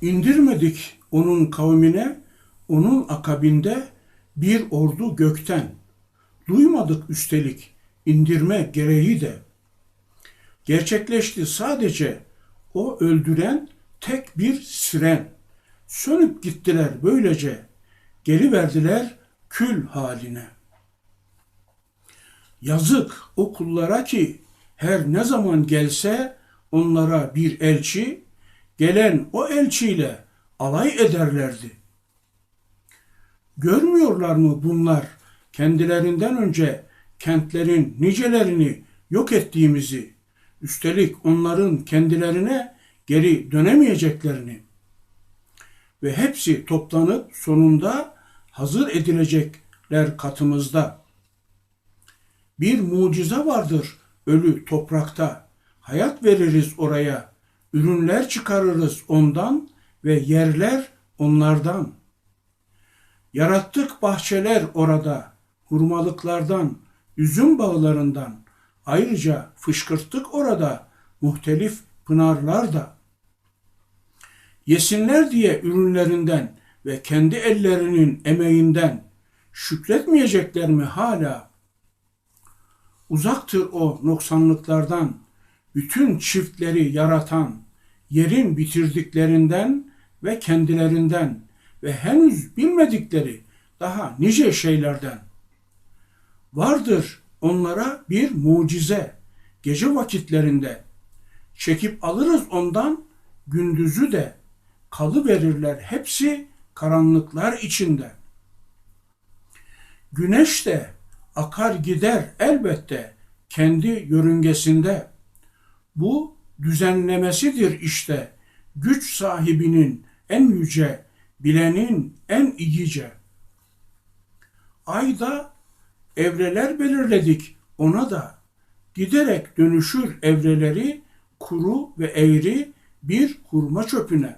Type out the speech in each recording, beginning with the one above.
İndirmedik onun kavmine, onun akabinde bir ordu gökten. Duymadık üstelik indirme gereği de. Gerçekleşti sadece o öldüren tek bir siren. Sönüp gittiler böylece, geri verdiler kül haline. Yazık o kullara ki her ne zaman gelse onlara bir elçi, gelen o elçiyle alay ederlerdi. Görmüyorlar mı bunlar kendilerinden önce kentlerin nicelerini yok ettiğimizi, üstelik onların kendilerine geri dönemeyeceklerini ve hepsi toplanıp sonunda hazır edilecekler katımızda. Bir mucize vardır ölü toprakta. Hayat veririz oraya. Ürünler çıkarırız ondan ve yerler onlardan. Yarattık bahçeler orada, hurmalıklardan, üzüm bağlarından. Ayrıca fışkırttık orada muhtelif pınarlar da. Yesinler diye ürünlerinden ve kendi ellerinin emeğinden şükretmeyecekler mi hala? Uzaktır o noksanlıklardan, bütün çiftleri yaratan, yerin bitirdiklerinden ve kendilerinden ve henüz bilmedikleri daha nice şeylerden. Vardır onlara bir mucize gece vakitlerinde. Çekip alırız ondan gündüzü de kalı verirler hepsi karanlıklar içinde. Güneş de akar gider elbette kendi yörüngesinde. Bu düzenlemesidir işte güç sahibinin en yüce, bilenin en iyice. Ayda evreler belirledik ona da. Giderek dönüşür evreleri kuru ve eğri bir hurma çöpüne.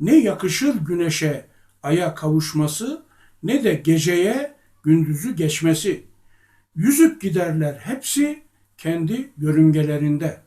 Ne yakışır güneşe aya kavuşması ne de geceye gündüzü geçmesi. Yüzüp giderler hepsi kendi yörüngelerinde.